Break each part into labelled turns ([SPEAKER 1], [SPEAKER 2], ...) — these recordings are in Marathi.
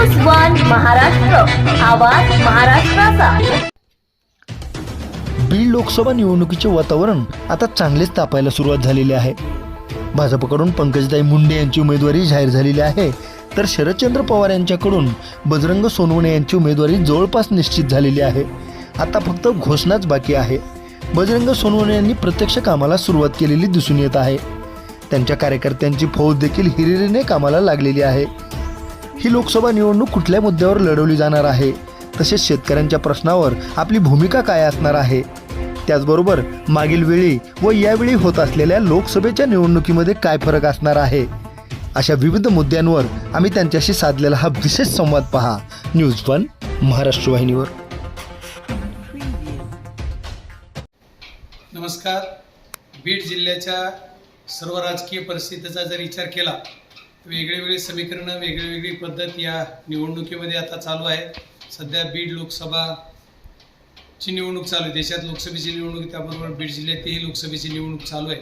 [SPEAKER 1] न्यूज वन महाराष्ट्र आवाज महाराष्ट्राचा.
[SPEAKER 2] बीड लोकसभा निवडणुकीचे वातावरण आता चांगलेच तापायला सुरुवात झालेली आहे. भाजपकडून पंकजदाई मुंडे यांची उमेदवारी जाहीर झालेली आहे तर शरदचंद्र पवार यांच्याकडून बजरंग सोनवणे यांची उमेदवारी जवळपास निश्चित झालेली आहे. आता फक्त घोषणाच बाकी आहे. बजरंग सोनवणे यांनी प्रत्यक्ष कामाला सुरुवात केलेली दिसून येत आहे. त्यांच्या कार्यकर्त्यांची फौज देखील हिरिरीने कामाला लागलेली आहे. ही लोकसभा निवडणूक कुठल्या मुद्द्यावर लढवली जाणार आहे? तसेच शेतकऱ्यांच्या प्रश्नावर आपली भूमिका काय असणार आहे? त्याचबरोबर मागील वेळी व यावेळी होत असलेल्या लोकसभेच्या निवडणुकीमध्ये काय फरक असणार आहे? अशा विविध मुद्द्यांवर आम्ही त्यांच्याशी साधलेला हा विशेष संवाद पहा. न्यूज वन महाराष्ट्र वाहिनीवर.
[SPEAKER 3] नमस्कार. बीड जिल्ह्याच्या सर्व राजकीय परिस्थितीचा जर विचार केला वेगळेवेगळे समीकरणं वेगळीवेगळी पद्धत या निवडणुकीमध्ये आता चालू आहे. सध्या बीड लोकसभाची निवडणूक चालू आहे. देशात लोकसभेची निवडणूक त्याबरोबर बीड जिल्ह्यातही लोकसभेची निवडणूक चालू आहे.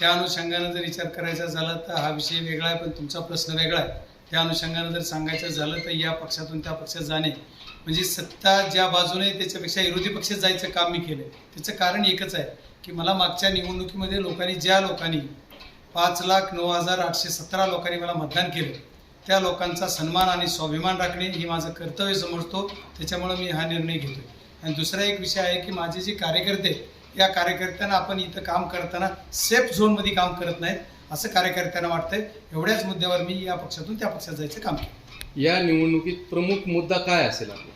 [SPEAKER 3] त्या अनुषंगानं जर विचार करायचा झाला तर हा विषय वेगळा आहे पण तुमचा प्रश्न वेगळा आहे. त्या अनुषंगानं जर सांगायचं झालं तर या पक्षातून त्या पक्षात जाणे. म्हणजे सत्ता ज्या बाजूने त्याच्यापेक्षा विरोधी पक्षात जायचं काम मी केलं त्याचं कारण एकच आहे की मला मागच्या निवडणुकीमध्ये लोकांनी ज्या लोकांनी पाच लाख नऊ हजार आठशे सतरा लोकांनी मला मतदान केलं. त्या लोकांचा सन्मान आणि स्वाभिमान राखणे हे माझं कर्तव्य समजतो त्याच्यामुळं मी हा निर्णय घेतो आणि दुसरा एक विषय आहे की माझे जे कार्यकर्ते या कार्यकर्त्यांना आपण इथं काम करताना सेफ झोनमध्ये काम करत नाहीत असं कार्यकर्त्यांना वाटतंय. एवढ्याच मुद्द्यावर मी या पक्षातून त्या पक्षात जायचं काम केलं.
[SPEAKER 4] या निवडणुकीत प्रमुख मुद्दा काय असेल आपला?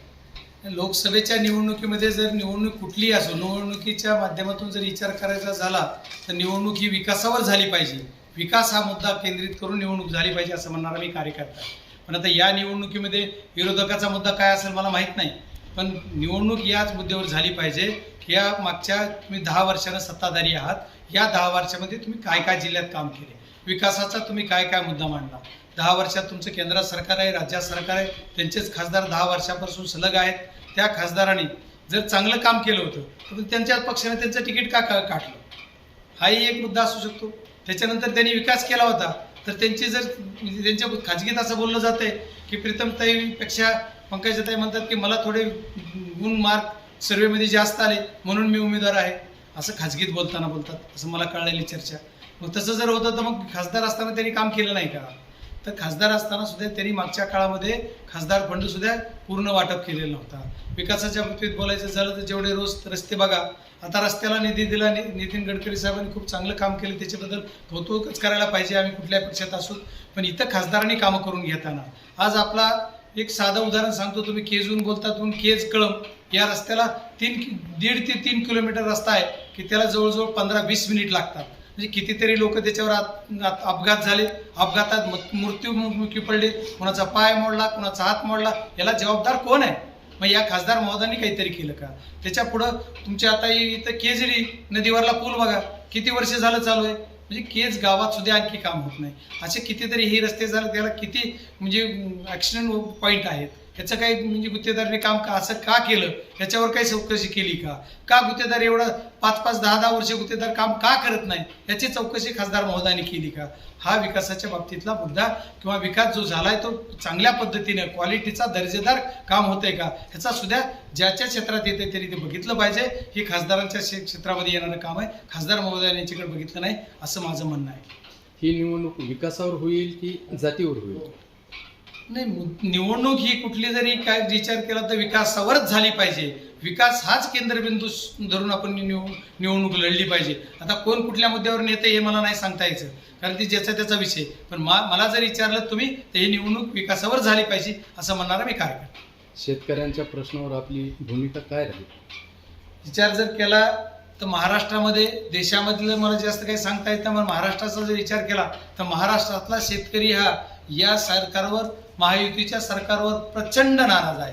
[SPEAKER 3] लोकसभेच्या निवडणुकीमध्ये जर निवडणूक कुठलीही असो निवडणुकीच्या माध्यमातून जर विचार करायचा झाला तर निवडणूक ही विकासावर झाली पाहिजे. विकास हा मुद्दा केंद्रित करून निवडणूक झाली पाहिजे असं म्हणणारा मी कार्यकर्ता पण आता या निवडणुकीमध्ये विरोधकाचा मुद्दा काय असेल मला माहीत नाही. पण निवडणूक याच मुद्द्यावर झाली पाहिजे. या मागच्या तुम्ही दहा वर्षानं सत्ताधारी आहात. या दहा वर्षामध्ये तुम्ही काय काय जिल्ह्यात काम केले? विकासाचा तुम्ही काय काय मुद्दा मांडला? दहा वर्षात तुमचं केंद्र सरकार आहे राज्य सरकार आहे त्यांचेच खासदार दहा वर्षापासून सलग आहेत. त्या खासदारांनी जर चांगलं काम केलं होतं तर त्यांच्या पक्षाने त्यांचं तिकीट का का- काढलं? हाही एक मुद्दा असू शकतो. त्याच्यानंतर त्यांनी विकास केला होता तर त्यांची जर म्हणजे त्यांच्या खाजगीत असं बोललं जातं आहे की प्रीतमताईपेक्षा पंकजाताई म्हणतात की मला थोडे गुण मार्क सर्वेमध्ये जास्त आले म्हणून मी उमेदवार आहे. असं खाजगीत बोलताना बोलतात असं मला कळलेली चर्चा. मग तसं जर होतं तर मग खासदार असताना त्यांनी काम केलं नाही का? तर खासदार असताना सुद्धा त्यांनी मागच्या काळामध्ये खासदार फंड सुद्धा पूर्ण वाटप केलेला नव्हता विकासाच्या बाबतीत बोलायचं झालं तर जेवढे रोज रस्ते बघा आता रस्त्याला निधी दिला नितीन गडकरी साहेबांनी खूप चांगलं काम केलं त्याच्याबद्दल कौतुकच करायला पाहिजे आम्ही कुठल्या पक्षात असू. पण इथं खासदारांनी कामं करून घेताना. आज आपला एक साधं उदाहरण सांगतो तुम्ही केजहून बोलता तुम्ही केज कळम. या रस्त्याला तीन कि- दीड ते तीन किलोमीटर रस्ता आहे की त्याला जवळजवळ पंधरा वीस मिनिट लागतात. म्हणजे कितीतरी लोक त्याच्यावर आत- अपघात झाले. अपघातात म- मृत्यूमुखी पडले कोणाचा पाय मोडला कोणाचा हात मोडला याला जबाबदार कोण आहे? मग या खासदार महोदयांनी काहीतरी केलं का? त्याच्या पुढं तुमच्या आता इथं केजरी नदीवरला पूल बघा. किती वर्ष झालं चालू आहे? म्हणजे केज गावात सुद्धा आणखी काम होत नाही. असे कितीतरी हे रस्ते झाले त्याला किती म्हणजे ॲक्सिडेंट पॉईंट आहेत. याचं काही म्हणजे गुत्तेदाराने काम का असं का केलं? याच्यावर काही चौकशी केली का? का गुत्तेदार एवढं पाच पाच दहा दहा वर्ष गुत्तेदार काम का करत नाही? याची चौकशी खासदार महोदयांनी केली का? हा विकासाच्या बाबतीतला मुद्दा किंवा विकास जो झालाय तो चांगल्या पद्धतीने क्वालिटीचा दर्जेदार काम होतंय का? ह्याचा सुद्धा ज्याच्या क्षेत्रात येते तरी ते बघितलं पाहिजे. हे खासदारांच्या क्षेत्रामध्ये येणारं काम आहे. खासदार महोदयांनी याच्याकडे बघितलं नाही असं माझं म्हणणं आहे.
[SPEAKER 4] ही निवडणूक विकासावर होईल की जातीवर होईल?
[SPEAKER 3] नाही निवडणूक ही कुठली जरी काय विचार केला तर विकासावरच झाली पाहिजे. विकास हाच केंद्रबिंदू धरून आपण निव निवडणूक लढली पाहिजे. आता कोण कुठल्या मुद्द्यावर नेते हे मला नाही सांगता यायचं. कारण ती ज्याचा त्याचा विषय. पण मा मला जर विचारलं तुम्ही तर ही निवडणूक विकासावर झाली पाहिजे असं म्हणणारा मी कार्यकर्ता.
[SPEAKER 4] शेतकऱ्यांच्या प्रश्नावर आपली भूमिका काय राहील?
[SPEAKER 3] विचार जर केला तर महाराष्ट्रामध्ये देशामधलं मला जास्त काही सांगता येत नाही पण महाराष्ट्राचा जर विचार केला तर महाराष्ट्रातला शेतकरी हा या सरकारवर महायुतीच्या सरकारवर प्रचंड नाराज आहे.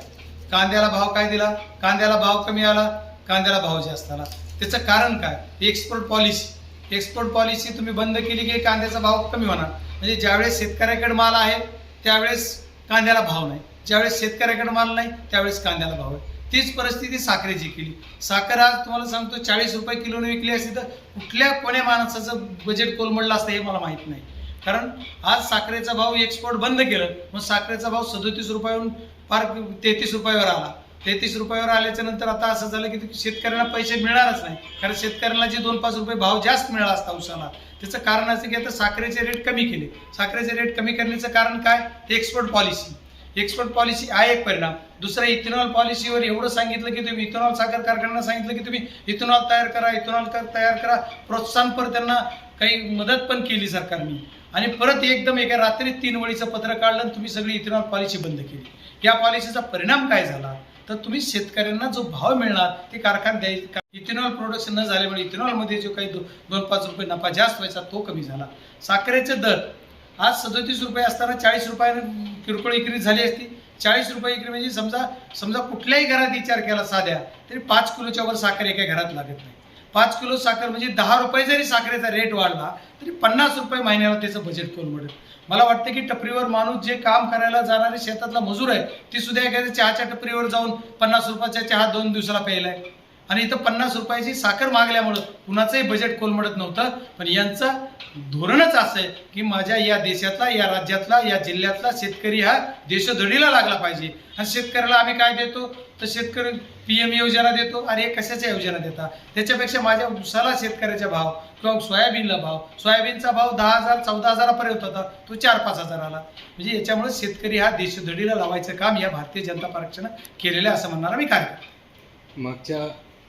[SPEAKER 3] कांद्याला भाव काय दिला? कांद्याला भाव कमी आला कांद्याला भाव जास्त आला. त्याचं कारण काय? एक्सपोर्ट पॉलिसी एक्सपोर्ट पॉलिसी तुम्ही बंद केली की कांद्याचा भाव कमी होणार. म्हणजे ज्यावेळेस शेतकऱ्याकडे माल आहे त्यावेळेस कांद्याला भाव नाही. ज्यावेळेस शेतकऱ्याकडे माल नाही त्यावेळेस कांद्याला भाव आहे. तीच परिस्थिती साखरेची केली. साखर आज तुम्हाला सांगतो चाळीस रुपये किलोने विकली असती तर कुठल्या कोण्या माणसाचं बजेट कोलमडलं असतं हे मला माहीत नाही. कारण आज साखरेचा भाव एक्सपोर्ट बंद केलं मग साखरेचा भाव सदोतीस रुपयाहून फार तेहतीस रुपयावर आला. तेहतीस रुपयावर आल्याच्यानंतर आता असं झालं की शेतकऱ्यांना पैसे मिळणारच नाही. कारण शेतकऱ्यांना जे दोन पाच रुपये भाव जास्त मिळाला असता उसाला त्याचं कारण असं की आता साखरेचे रेट कमी केले. साखरेचे रेट कमी करण्याचं कारण काय? ते एक्सपोर्ट पॉलिसी एक्सपोर्ट पॉलिसी आहे एक परिणाम. दुसरा इथेनॉल पॉलिसीवर एवढं सांगितलं की तुम्ही इथेनॉल साखर कारखान्यांना सांगितलं की तुम्ही इथेनॉल तयार करा इथेनॉल कर- तयार करा प्रोत्साहनपर त्यांना काही मदत पण केली सरकारने. आणि परत एकदम एका रात्री तीन वळीचं पत्र काढलं आणि तुम्ही सगळी इथेनॉल पॉलिसी बंद केली. या पॉलिसीचा परिणाम काय झाला? तर तुम्ही शेतकऱ्यांना जो भाव मिळणार ते कारखान द्यायचे इथेनॉल प्रोडक्शन न झाल्यामुळे इथेनॉलमध्ये जो काही दो- दोन पाच रुपये नफा जास्त व्हायचा तो कमी झाला. साखरेचे दर. आज सदोतीस रुपये असताना चाळीस रुपयाने किरकोळ विक्री झाली असती. चाळीस रुपये विक्री म्हणजे समजा समजा कुठल्याही घरात विचार केला साध्या तरी पाच किलोच्या वर साखर एका घरात लागत नाही. पाच किलो साखर म्हणजे दहा रुपये जरी साखरेचा रेट वाढला तरी पन्नास रुपये महिन्याला त्याचं बजेट कोलमडेल मला वाटतं की टपरीवर माणूस जे काम करायला जाणारे शेतातला मजूर आहे ती सुद्धा एखाद्या चहाच्या टपरीवर जाऊन पन्नास रुपयाचा चहा दोन दिवसाला प्यायला आहे आणि इथं पन्नास रुपयाची साखर मागल्यामुळं कुणाचंही बजेट कोलमडत नव्हतं. पण यांचं धोरणच असं आहे की माझ्या या देशातला या राज्यातला या जिल्ह्यातला शेतकरी हा देशोधडीला लागला पाहिजे. आणि शेतकऱ्याला आम्ही काय देतो? तर शेतकरी पी एम योजना देतो. अरे कशाच्या योजना देता? त्याच्यापेक्षा माझ्या उसाला शेतकऱ्याचा भाव किंवा सोयाबीनला भाव. सोयाबीनचा भाव दहा हजार चौदा हजारापर्यंत होता. तो चार पाच हजार आला. म्हणजे याच्यामुळे शेतकरी हा देशोधडीला लावायचं काम या भारतीय जनता पक्षानं केलेलं असं म्हणणारा मी काय
[SPEAKER 4] मागच्या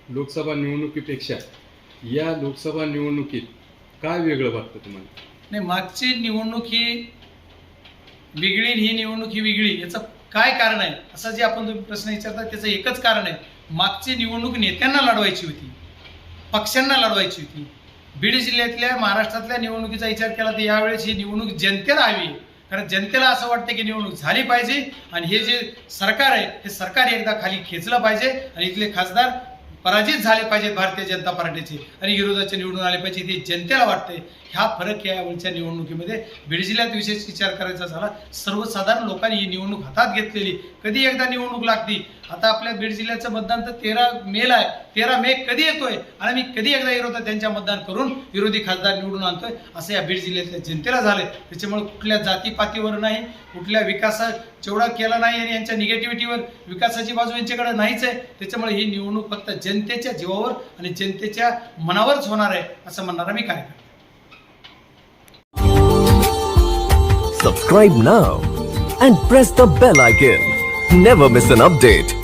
[SPEAKER 4] लोकसभा निवडणुकीपेक्षा या लोकसभा निवडणुकीत काय वेगळं वाटतं तुम्हाला?
[SPEAKER 3] नाही मागची निवडणूक ही वेगळी ही निवडणूक ही वेगळी याचं काय कारण आहे? असं जे आपण तुम्ही प्रश्न विचारता त्याचं एकच कारण आहे. मागची निवडणूक नेत्यांना लढवायची होती. पक्षांना लढवायची होती. बीड जिल्ह्यातल्या महाराष्ट्रातल्या निवडणुकीचा विचार केला तर यावेळेस ही निवडणूक जनतेला हवी कारण जनतेला असं वाटतं की निवडणूक झाली पाहिजे आणि हे जे सरकार आहे हे सरकार एकदा खाली खेचलं पाहिजे आणि इथले खासदार पराजित झाले पाहिजेत भारतीय जनता पार्टीचे आणि विरोधाचे निवडून आले पाहिजे ते जनतेला वाटते हा फरक या निवडणुकीमध्ये बीड जिल्ह्यात विशेष विचार करायचा झाला. सर्वसाधारण लोकांनी ही निवडणूक हातात घेतलेली. कधी एकदा निवडणूक लागती आता आपल्या बीड जिल्ह्याचं मतदान तर तेरा मेला आहे. तेरा मे कधी येतोय? आणि मी कधी एकदा विरोधात त्यांच्या मतदान करून विरोधी खासदार निवडून आणतोय? असं या बीड जिल्ह्यातल्या जनतेला झालंय. त्याच्यामुळे कुठल्या जातीपातीवर नाही कुठल्या विकासा जेवढा केला नाही आणि यांच्या निगेटिव्हिटीवर विकासाची बाजू यांच्याकडे नाहीच आहे. त्याच्यामुळे ही निवडणूक फक्त जनतेच्या जीवावर आणि जनतेच्या मनावरच होणार आहे असं म्हणणारा मी काय
[SPEAKER 5] subscribe now and press the bell icon Never miss an update.